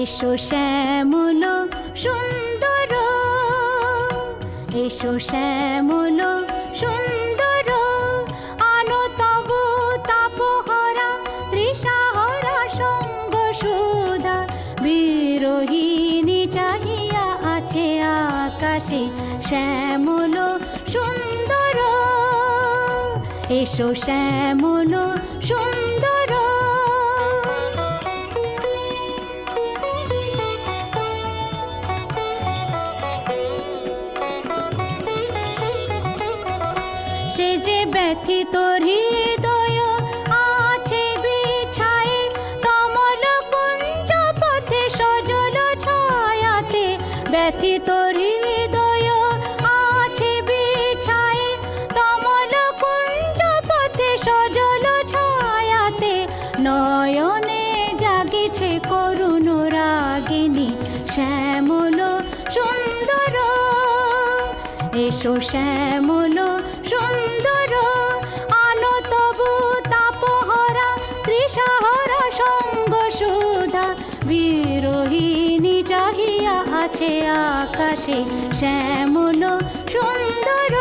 এসো শ্যামল, সুন্দর। এসো শ্যামল, সুন্দর। আনো তব তাপহরা তৃষাহরা সঙ্গ সুধা। বিরোহিণী চাহিয়া আছে আকাশে শ্যামল, সুন্দর। এসো শ্যামল, সুন্দর। ব্যথিত হৃদয় আছে বিছায়ে কমল কুঞ্জ পথে সজল ছায়াতে ব্যথিত হৃদয় আছে বিছায়ে কমল কুঞ্জ পথে সজল ছায়াতে নয়নে জাগিছে করুণ রাগিনী শ্যামল এসো শ্যামল সুন্দর, আলো তবু তাপহরা ত্রিসাহরা সঙ্গ সুধা, বিরোহিণী চাহিয়া আছে আকাশে শ্যামল সুন্দর।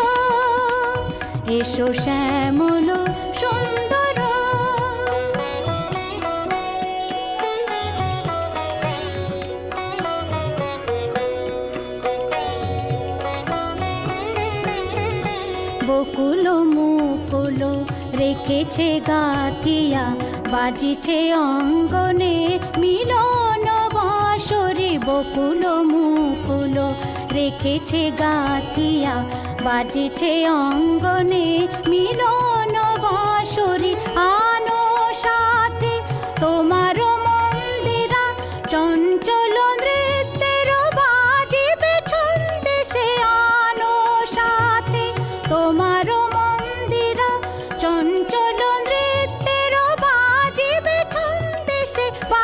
এসো শ্যামল সুন্দর বকুল মুকুল রেখেছে গাথিয়া, বাজিছে অঙ্গনে মিলন বাসরে বকুল মুকুল রেখেছে গাথিয়া, বাজিছে অঙ্গনে মিলন বাসরে আনো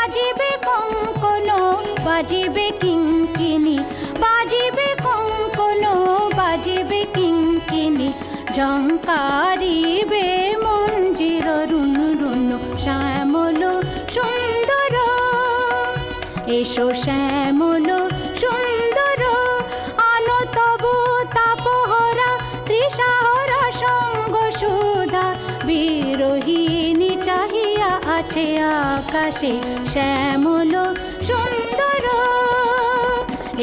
বাজিবে কঙ্কন, বাজিবে কিঙ্কিনি বাজিবে কঙ্কন, বাজিবে কিঙ্কিনি জঙ্কারিবে মঞ্জির রুন রুন, শ্যামল সুন্দর। এসো শ্যামল সুন্দর, আলো তব তাপহরা তৃষাহরা সঙ্গ সুধা চাহিয়া আছে আকাশে শ্যামল সুন্দর।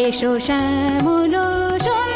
এসো শ্যামল সুন্দর